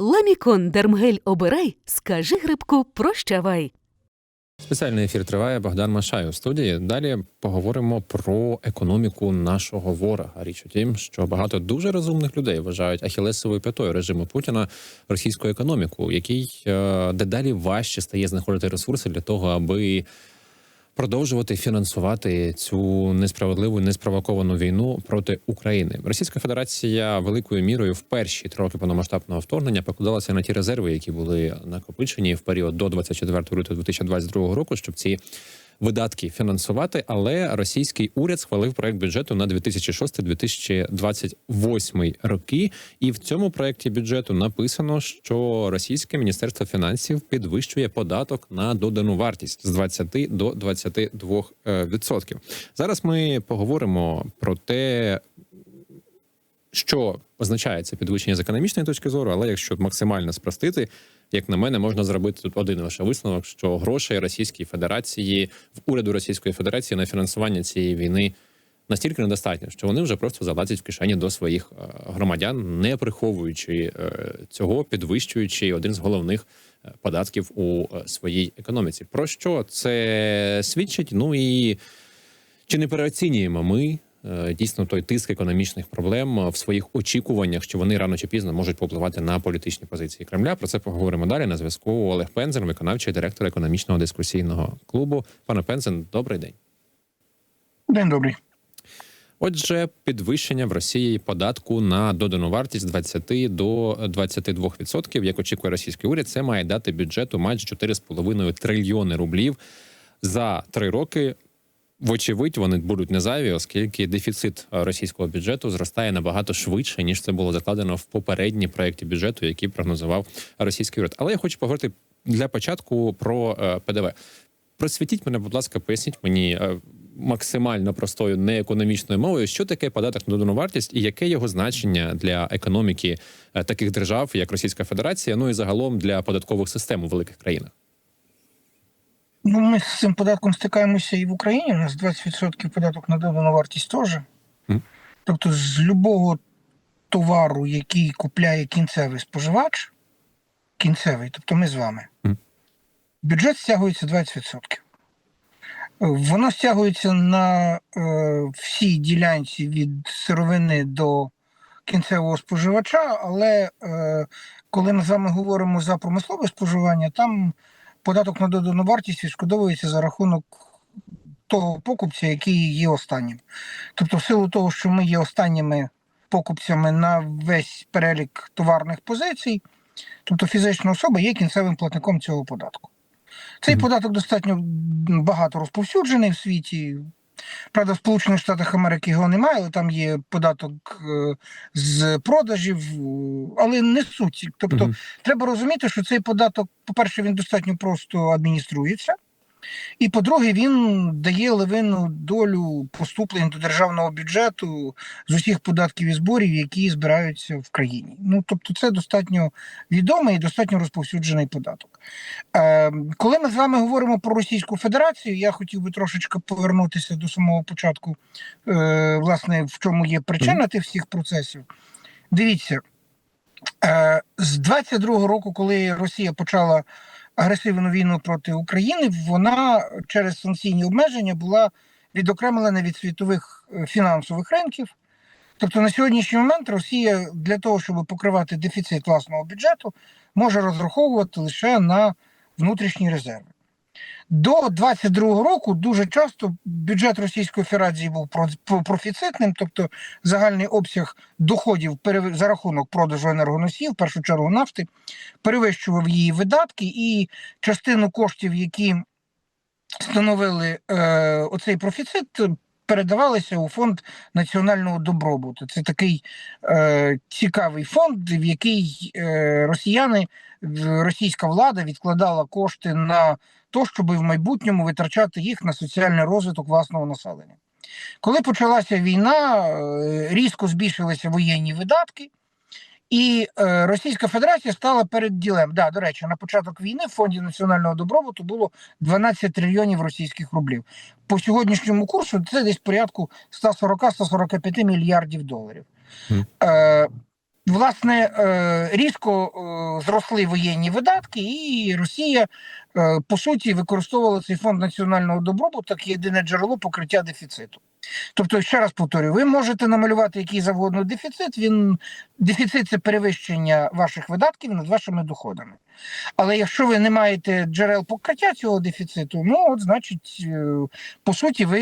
Ламікон Дермгель обирай, скажи грибку прощавай. Спеціальний ефір триває Богдан Машай у студії. Далі поговоримо про економіку нашого ворога. Річ у тім, що багато дуже розумних людей вважають ахілесовою п'ятою режиму Путіна російську економіку, який е, дедалі важче стає знаходити ресурси для того, аби продовжувати фінансувати цю несправедливу неспровоковану війну проти України. Російська Федерація великою мірою в перші три роки повномасштабного вторгнення покладалася на ті резерви, які були накопичені в період до 24 лютого 2022 року, щоб ці видатки фінансувати. Але російський уряд схвалив проект бюджету на 2006-2028 роки. І в цьому проекті бюджету написано, що російське міністерство фінансів підвищує податок на додану вартість з 20 до 22 е, відсотків. Зараз ми поговоримо про те, що означає це підвищення з економічної точки зору, але якщо максимально спростити, як на мене, можна зробити тут один лише висновок, що грошей Російської Федерації в уряду Російської Федерації на фінансування цієї війни настільки недостатньо, що вони вже просто залазять в кишені до своїх е, громадян, не приховуючи е, цього, підвищуючи один з головних е, податків у своїй економіці. Про що це свідчить? Ну і чи не переоцінюємо ми дійсно той тиск економічних проблем е, в своїх очікуваннях, що вони рано чи пізно можуть попливати на політичні позиції Кремля? Про це поговоримо далі. На зв'язку Олег Пензен, виконавчий директор економічного дискусійного клубу. Пане Пензен, добрий день. День добрий. Отже, підвищення в Росії податку на додану вартість з 20 до 22%, як очікує російський уряд, це має дати бюджету майже 4,5 трильйони рублів за три роки. Вочевидь, вони будуть не зайві, оскільки дефіцит е, російського бюджету зростає набагато швидше ніж це було закладено в попередній проєкті бюджету, який прогнозував російський уряд. Але я хочу поговорити для початку про е, ПДВ. Просвітіть мене, будь ласка, поясніть мені е, максимально простою неекономічною мовою, що таке податок на додану вартість і яке його значення для економіки таких держав, як Російська Федерація, ну і загалом для податкових систем у великих країнах. Ну, ми з цим податком стикаємося і в Україні. У нас 20% податок на додану вартість теж. Мгм. Тобто, з любого товару, який купляє кінцевий споживач, кінцевий, тобто ми з вами, Мгм. бюджет стягується 20%. Воно стягується на е, всій ділянці від сировини до кінцевого споживача, але е, коли ми з вами говоримо за промислове споживання, там податок на додану вартість відшкодовується за рахунок того покупця, який є останнім. Тобто, в силу того, що ми є останніми покупцями на весь перелік товарних позицій, тобто фізична особа є кінцевим платником цього податку. Цей Мгм. податок достатньо багато розповсюджений в світі. Правда, в Сполучених Штатах Америки його немає, але там є податок е, з продажів, е, але не суть. Тобто, Мгм. треба розуміти, що цей податок, по-перше, він достатньо просто адмініструється, і по-друге, він дає левинну долю поступлень до державного бюджету з усіх податків і зборів, які збираються в країні. Ну тобто, це достатньо відомий і достатньо розповсюджений податок. Е, коли ми з вами говоримо про Російську Федерацію, я хотів би трошечки повернутися до самого початку, е, власне, в чому є причина тих всіх процесів. Дивіться, е, з 22-го року, коли Росія почала агресивну війну проти України, вона через санкційні обмеження була відокремлена від світових е, фінансових ринків. Тобто на сьогоднішній момент Росія для того, щоб покривати дефіцит власного бюджету, може розраховувати лише на внутрішні резерви. До 22-го року дуже часто бюджет Російської Федерації був про- про- профіцитним, тобто загальний обсяг доходів за рахунок продажу енергоносіїв, в першу чергу нафти, перевищував її видатки, і частину коштів, які становили е, оцей профіцит, передавалися у фонд національного добробуту. Це такий е, цікавий фонд, в який е, росіяни, російська влада відкладала кошти на то, щоб в майбутньому витрачати їх на соціальний розвиток власного населення. Коли почалася війна, е, різко збільшилися воєнні видатки, і е, Російська Федерація стала перед ділем. Да, до речі, на початок війни в фонді національного добробуту було 12 трильйонів російських рублів. По сьогоднішньому курсу це десь порядку 140-145 мільярдів доларів. Мгм. Е, власне е, різко е, зросли воєнні видатки, і Росія е, по суті використовувала цей фонд національного добробуту як єдине джерело покриття дефіциту. Тобто, ще раз повторюю, ви можете намалювати який завгодно дефіцит. Він дефіцит це перевищення ваших видатків над вашими доходами. Але якщо ви не маєте джерел покриття цього дефіциту, ну от значить, е, по суті, ви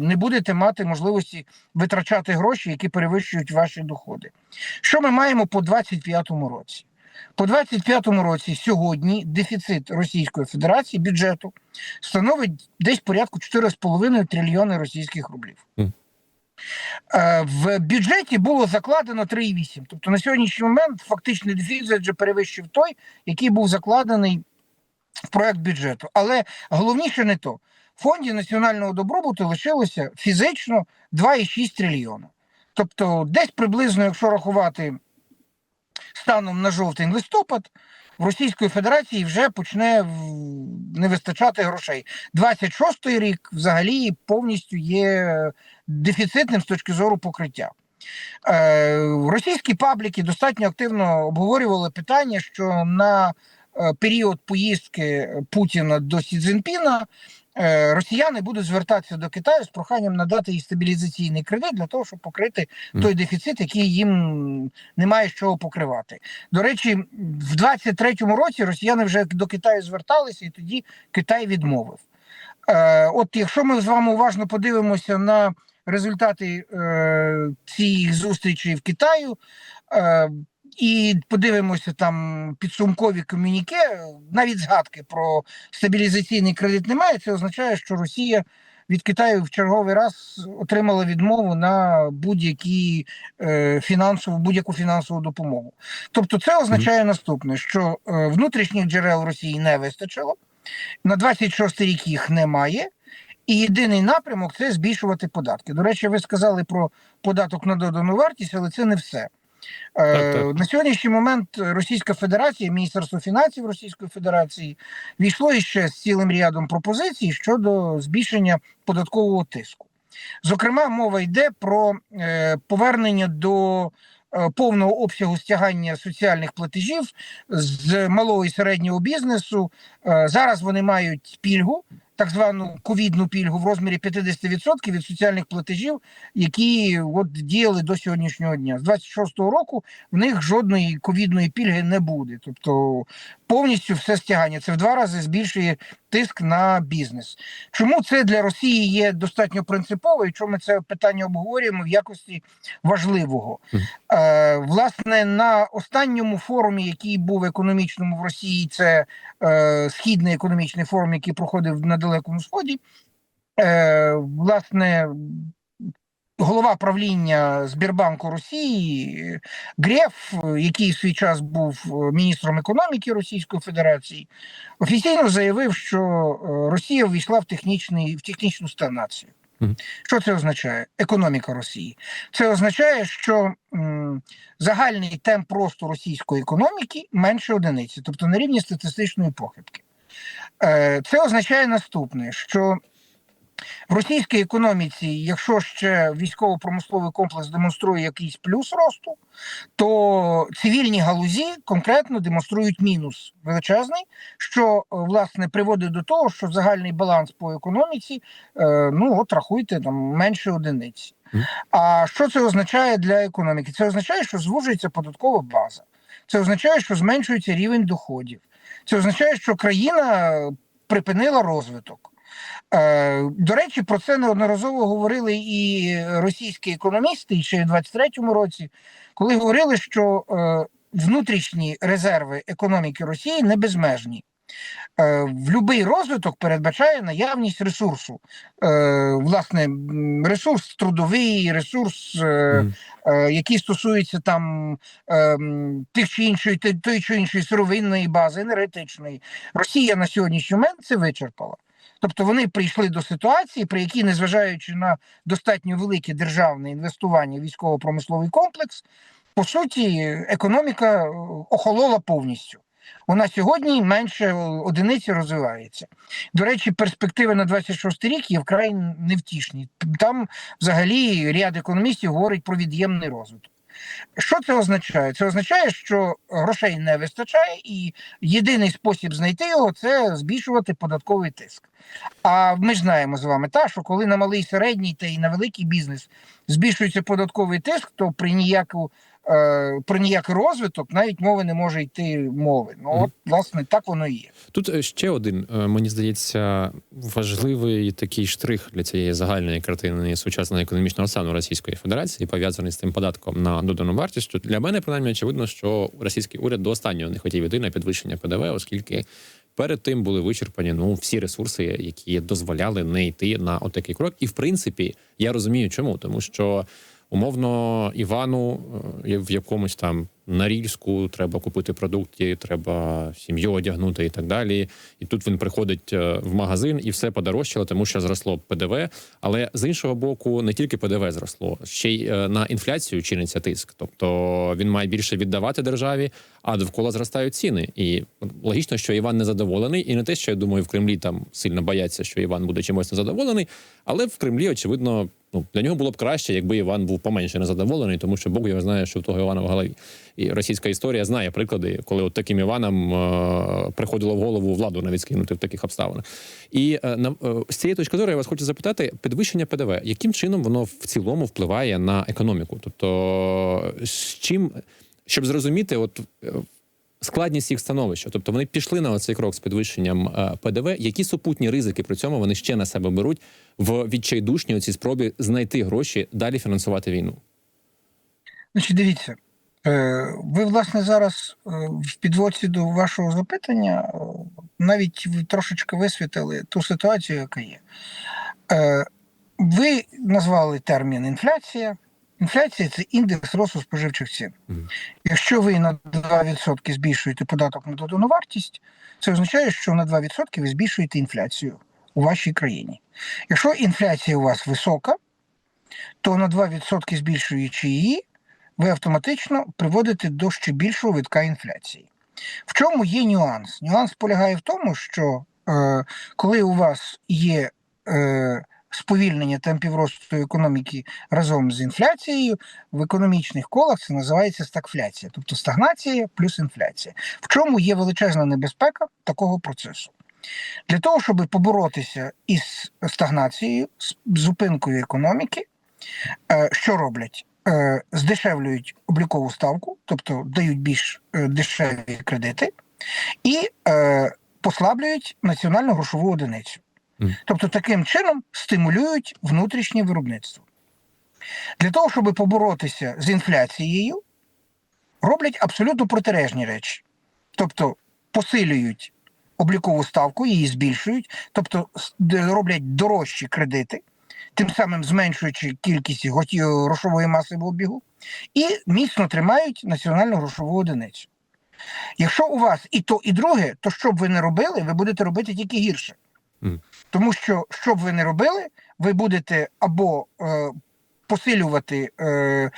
не будете мати можливості витрачати гроші, які перевищують ваші доходи. Що ми маємо по 25-му році? По 25-му році сьогодні дефіцит Російської Федерації бюджету становить десь порядку 4,5 трильйони російських рублів. Е, В бюджеті було закладено 3,8. Тобто на сьогоднішній момент фактичний дефіцит вже перевищив той, який був закладений в проект бюджету. Але головніше не то. В фонді національного добробуту лишилося фізично 2,6 трильйона. Тобто, десь приблизно, якщо рахувати станом на жовтень-листопад, в Російської Федерації вже почне не вистачати грошей. 26-й рік взагалі повністю є дефіцитним з точки зору покриття. Е, російські пабліки достатньо активно обговорювали питання, що на е, період поїздки Путіна до Сі Цзіньпіна е, росіяни будуть звертатися до Китаю з проханням надати їй стабілізаційний кредит для того, щоб покрити той дефіцит, який їм немає з чого покривати. До речі, в 23-му році росіяни вже до Китаю зверталися, і тоді Китай відмовив. Е, от якщо ми з вами уважно подивимося на результати е, цієї зустрічі в Китаю, е, і подивимося там підсумкові комюніке, навіть згадки про стабілізаційний кредит немає. Це означає, що Росія від Китаю в черговий раз отримала відмову на будь-які е, фінансову будь-яку фінансову допомогу. Тобто, це означає наступне: що е, внутрішніх джерел Росії не вистачило, на 26 рік їх немає. І єдиний напрямок це збільшувати податки. До речі, ви сказали про податок на додану вартість, але це не все. Е, Так, так. На сьогоднішній момент Російська Федерація, Міністерство фінансів Російської Федерації війшло іще з цілим рядом пропозицій щодо збільшення податкового тиску. Зокрема, мова йде про е, повернення до е, повного обсягу стягання соціальних платежів з малого і середнього бізнесу. Зараз вони мають пільгу. Так звану ковідну пільгу в розмірі 50% від соціальних платежів, які от діяли до сьогоднішнього дня. З 26-го року в них жодної ковідної пільги не буде. Тобто повністю все стягання. Це в два рази збільшує тиск на бізнес. Чому це для Росії є достатньо принципово, і чому ми це питання обговорюємо в якості важливого? Е, власне, на останньому форумі, який був економічному в Росії, це е, східний економічний форум, який проходив на Далекому Сході. Е, власне, голова правління Збірбанку Росії Греф, який в свій час був е, міністром економіки Російської Федерації, офіційно заявив, що е, Росія ввійшла в технічний в технічну стагнацію. Що це означає? Економіка Росії. Це означає, що м, загальний темп росту російської економіки менше одиниці, тобто на рівні статистичної похибки. Е, Це означає наступне: що в російській економіці, якщо ще військово-промисловий комплекс демонструє якийсь плюс росту, то цивільні галузі конкретно демонструють мінус величезний, що е, власне приводить до того, що загальний баланс по економіці, е, ну от рахуйте там менше одиниці. А що це означає для економіки? Це означає, що звужується податкова база. Це означає, що зменшується рівень доходів. Це означає, що країна припинила розвиток. Е, До речі, про це неодноразово говорили і російські економісти і ще в 23-му році, коли говорили, що е, внутрішні резерви економіки Росії не безмежні. Е, В будь-який розвиток передбачає наявність ресурсу. Власне, ресурс трудовий, ресурс, який стосується там тих чи іншої, тої чи іншої сировинної бази, енергетичної. Росія на сьогоднішній момент це вичерпала. Тобто вони прийшли до ситуації, при якій, незважаючи на достатньо велике державне інвестування в військово-промисловий комплекс, по суті, економіка е, охолола повністю. Вона сьогодні менше одиниці розвивається. До речі, перспективи на 26 рік є вкрай невтішні. Там взагалі ряд економістів говорить про від'ємний розвиток. Що це означає? Це означає, що грошей не вистачає, і єдиний спосіб знайти його це збільшувати податковий тиск. А ми знаємо з вами, та, що коли на малий середній та і на великий бізнес збільшується податковий тиск, то при ніяку про ніякий розвиток навіть мови не може йти мови. Ну от власне так воно і є. Тут е, ще один, е, мені здається, важливий такий штрих для цієї загальної картини сучасного економічного стану Російської Федерації, пов'язаний з тим податком на додану вартість. Що для мене принаймні очевидно, що російський уряд до останнього не хотів іти на підвищення ПДВ, оскільки перед тим були вичерпані ну всі ресурси, які дозволяли не йти на отакий крок. І в принципі, я розумію, чому, тому що. Умовно, Івану е, в якомусь там Нарільську треба купити продукти, треба сім'ю одягнути і так далі. І тут він приходить е, в магазин і все подорожчало, тому що зросло ПДВ. Але з іншого боку, не тільки ПДВ зросло, ще й е, на інфляцію чиниться тиск. Тобто він має більше віддавати державі, а довкола зростають ціни. І логічно, що Іван незадоволений, і не те, що я думаю, в Кремлі там сильно бояться, що Іван буде чимось незадоволений, але в Кремлі, очевидно, ну для нього було б краще, якби Іван був поменше незадоволений, тому що Бог його знає, що в того Івана в голові. І російська історія знає приклади, коли от таким Іванам е, приходило в голову владу навіть скинути в таких обставинах. І е, е, з цієї точки зору я вас хочу запитати: підвищення ПДВ, яким чином воно в цілому впливає на економіку? Тобто, з чим, щоб зрозуміти, от. Складність їх становища, тобто вони пішли на цей крок з підвищенням е, ПДВ. Які супутні ризики при цьому вони ще на себе беруть в відчайдушній оцій спробі знайти гроші далі фінансувати війну? Значить, дивіться, е, ви, власне, зараз е, в підводці до вашого запитання навіть трошечки висвітили ту ситуацію, яка є. Ви назвали термін інфляція. Інфляція це індекс росту споживчих цін. Якщо ви на 2% збільшуєте податок на додану вартість, це означає, що на 2% ви збільшуєте інфляцію у вашій країні. Якщо інфляція у вас висока, то на 2% збільшуючи її, ви автоматично приводите до ще більшого витка інфляції. В чому є нюанс? Нюанс полягає в тому, що е, коли у вас є е, сповільнення темпів росту економіки разом з інфляцією, в економічних колах це називається стагфляція, тобто стагнація плюс інфляція. В чому є величезна небезпека такого процесу? Для того, щоб поборотися із стагнацією, з зупинкою економіки, е, що роблять? Е, Здешевлюють облікову ставку, тобто дають більш е, дешеві кредити, і послаблюють національну грошову одиницю. Тобто таким чином стимулюють внутрішнє виробництво. Для того, щоб поборотися з інфляцією, роблять абсолютно протилежні речі. Тобто посилюють облікову ставку, її збільшують, тобто роблять дорожчі кредити, тим самим зменшуючи кількість грошової маси в обігу, і міцно тримають національну грошову одиницю. Якщо у вас і то, і друге, то що б ви не робили, ви будете робити тільки гірше. Тому що, що б ви не робили, ви будете або е, посилювати е,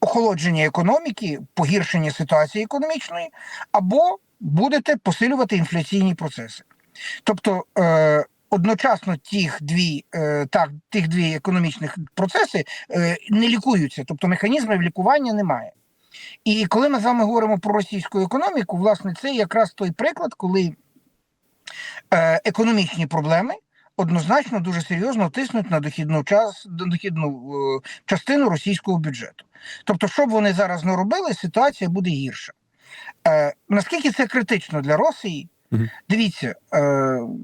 охолодження економіки, погіршення ситуації економічної, або будете посилювати інфляційні процеси. Тобто е, одночасно тих дві, е, так, тих дві економічних процеси е, не лікуються, тобто механізмів лікування немає. І коли ми з вами говоримо про російську економіку, власне, це якраз той приклад, коли економічні проблеми однозначно дуже серйозно тиснуть на дохідну час, на дохідну е, частину російського бюджету. Тобто, що б вони зараз не робили, ситуація буде гірша. Е, наскільки це критично для Росії? Мгм. Дивіться, е,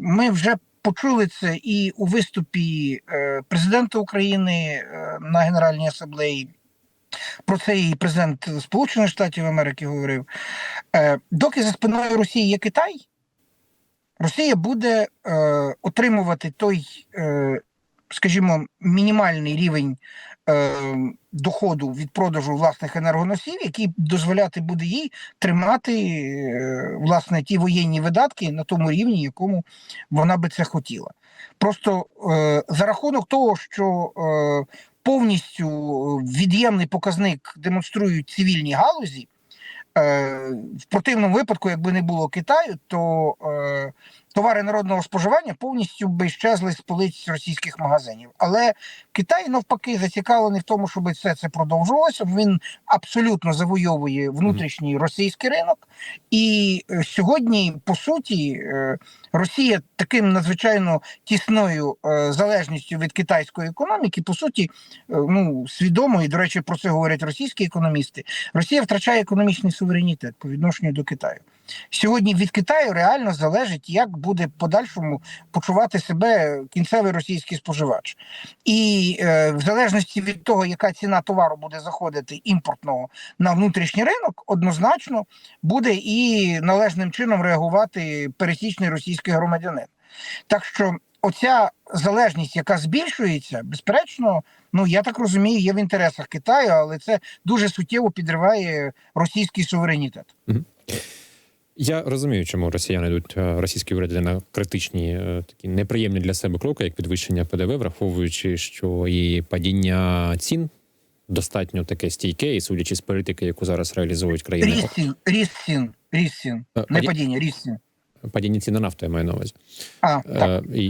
ми вже почули це і у виступі е, президента України е, на Генеральній асамблеї. Про це і президент Сполучених Штатів Америки говорив. Е, доки за спиною Росії є Китай, Росія буде е, отримувати той, е, скажімо, мінімальний рівень е, доходу від продажу власних енергоносів, який дозволяти буде їй тримати е, власне ті воєнні видатки на тому рівні, якому вона би це хотіла. Просто е, за рахунок того, що е, повністю від'ємний показник демонструють цивільні галузі. Е, В противному випадку, якби не було Китаю, то е, товари народного споживання повністю би щезли з полиць російських магазинів. Але Китай навпаки зацікавлений в тому, щоб все це продовжувалося. Він абсолютно завойовує внутрішній російський ринок, і е, сьогодні, по суті, е, Росія таким надзвичайно тісною е, залежністю від китайської економіки, по суті, ну свідомо і до речі, про це говорять російські економісти. Росія втрачає економічний суверенітет по відношенню до Китаю. Сьогодні від Китаю реально залежить, як буде подальшому почувати себе кінцевий російський споживач, і е, в залежності від того, яка ціна товару буде заходити імпортного на внутрішній ринок, однозначно буде і належним чином реагувати пересічний російський громадянин. Так що оця залежність, яка збільшується, безперечно, ну я так розумію, є в інтересах Китаю, але це дуже суттєво підриває російський суверенітет. Я розумію, чому росіяни йдуть е, російські уряди на критичні е, такі неприємні для себе кроки, як підвищення ПДВ, враховуючи, що і падіння цін достатньо таке стійке, і судячи з політики, яку зараз реалізують країни, Ріст цін, ріст цін, ріст цін, Е, не падіння, ріст цін. Падіння цін на нафту, я маю на увазі. А, так. Е, і,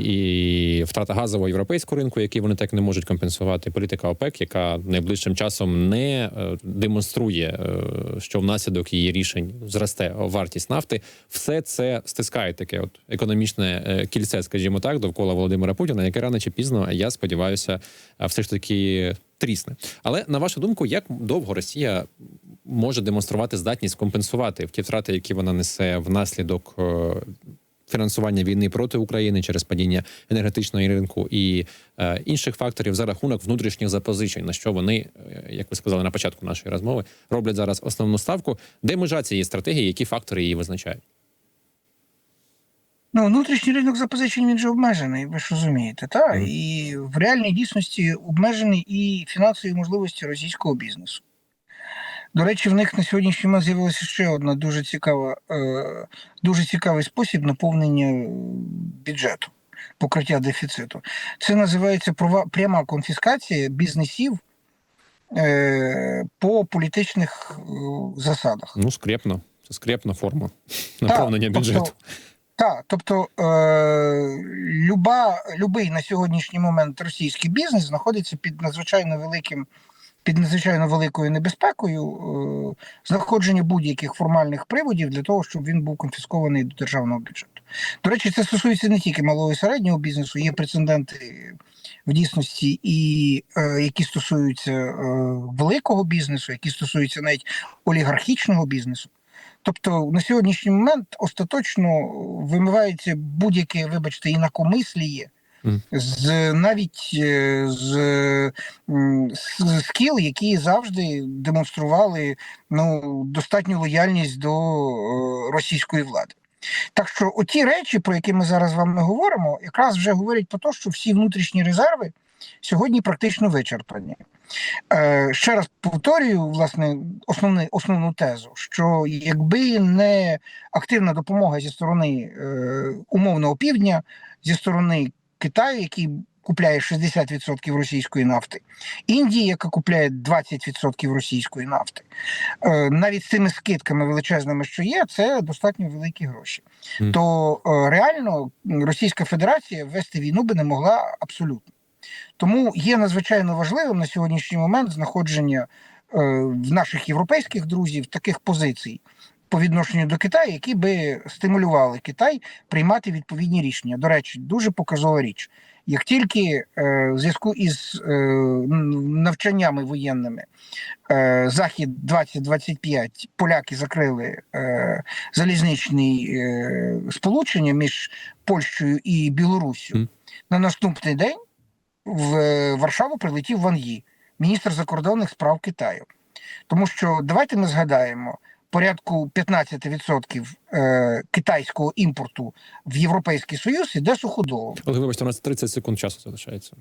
і втрата газового європейського ринку, який вони так не можуть компенсувати. Політика ОПЕК, яка найближчим часом не е, демонструє, е, що внаслідок її рішень зросте вартість нафти. Все це стискає таке, от економічне кільце, скажімо так, довкола Володимира Путіна, яке рано чи пізно, я сподіваюся, все ж таки трісне. Але на вашу думку, як довго Росія може демонструвати здатність компенсувати ті втрати, які вона несе внаслідок е, фінансування війни проти України через падіння енергетичного ринку і е, інших факторів за рахунок внутрішніх запозичень, на що вони, е, як ви сказали на початку нашої розмови, роблять зараз основну ставку. Де межа цієї стратегії, які фактори її визначають? Ну, внутрішній ринок запозичень він же обмежений, ви ж розумієте, так? Мгм. І в реальній дійсності обмежений і фінансові можливості російського бізнесу. До речі, в них на сьогоднішній момент з'явилася ще одна дуже цікава, е, дуже цікавий спосіб наповнення бюджету, покриття дефіциту. Це називається права- пряма конфіскація бізнесів е, по політичних е, засадах. Ну, скрепно. Це скрепна форма наповнення тобто, бюджету. Так, тобто е, люба, любий на сьогоднішній момент російський бізнес знаходиться під надзвичайно великим, під надзвичайно великою небезпекою е, знаходження будь-яких формальних приводів для того, щоб він був конфіскований до державного бюджету. До речі, це стосується не тільки малого і середнього бізнесу, є прецеденти в дійсності, і е, які стосуються е, великого бізнесу, які стосуються навіть олігархічного бізнесу. Тобто на сьогоднішній момент остаточно вимивається будь-яке, вибачте, інакомисліє, з навіть е, з, з скіл, які завжди демонстрували ну, достатню лояльність до е, російської влади. Так що оті речі, про які ми зараз з вами говоримо, якраз вже говорять про те, що всі внутрішні резерви сьогодні практично вичерпані. Е, ще раз повторюю, власне, основний, основну тезу, що якби не активна допомога зі сторони е, умовного півдня, зі сторони Китаю, який купляє 60% російської нафти, Індії, яка купляє 20% російської нафти, е, навіть з цими скидками величезними, що є, це достатньо великі гроші. Мгм. То е, реально Російська Федерація вести війну би не могла абсолютно. Тому є надзвичайно важливим на сьогоднішній момент знаходження е, в наших європейських друзів таких позицій по відношенню до Китаю, які би стимулювали Китай приймати відповідні рішення. До речі, дуже показова річ. Як тільки е, в зв'язку із е, навчаннями воєнними е, Захід 2025 поляки закрили е, залізничні е, сполучення між Польщею і Білоруссю, Мгм. на наступний день в е, Варшаву прилетів Ван Ї, міністр закордонних справ Китаю. Тому що давайте ми згадаємо. Порядку 15% е, китайського імпорту в Європейський Союз іде суходолом. Але вибачте, у нас 30 секунд часу залишається.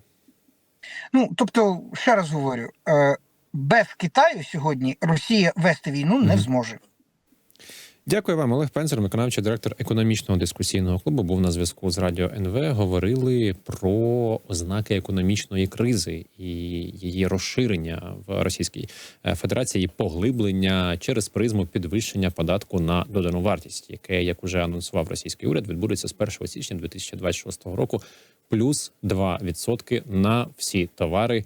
Ну тобто, ще раз говорю, е, без Китаю сьогодні Росія вести війну не зможе. Дякую вам, Олег Пензер, виконавчий директор економічного дискусійного клубу. Був на зв'язку з радіо НВ. Говорили про ознаки економічної кризи і її розширення в Російській е, Федерації, поглиблення через призму підвищення податку на додану вартість, яке, як уже анонсував російський уряд, відбудеться з 1 січня 2026 року, плюс 2% на всі товари.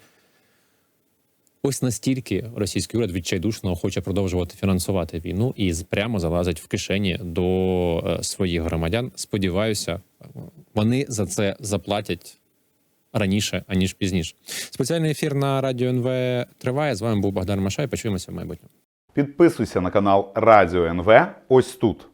Ось настільки російський уряд відчайдушно хоче продовжувати фінансувати війну і прямо залазить в кишені до е, своїх громадян. Сподіваюся, вони за це заплатять раніше аніж пізніше. Спеціальний ефір на радіо НВ триває. З вами був Богдан Машай. Почуємося в майбутньому. Підписуйся на канал Радіо НВ ось тут.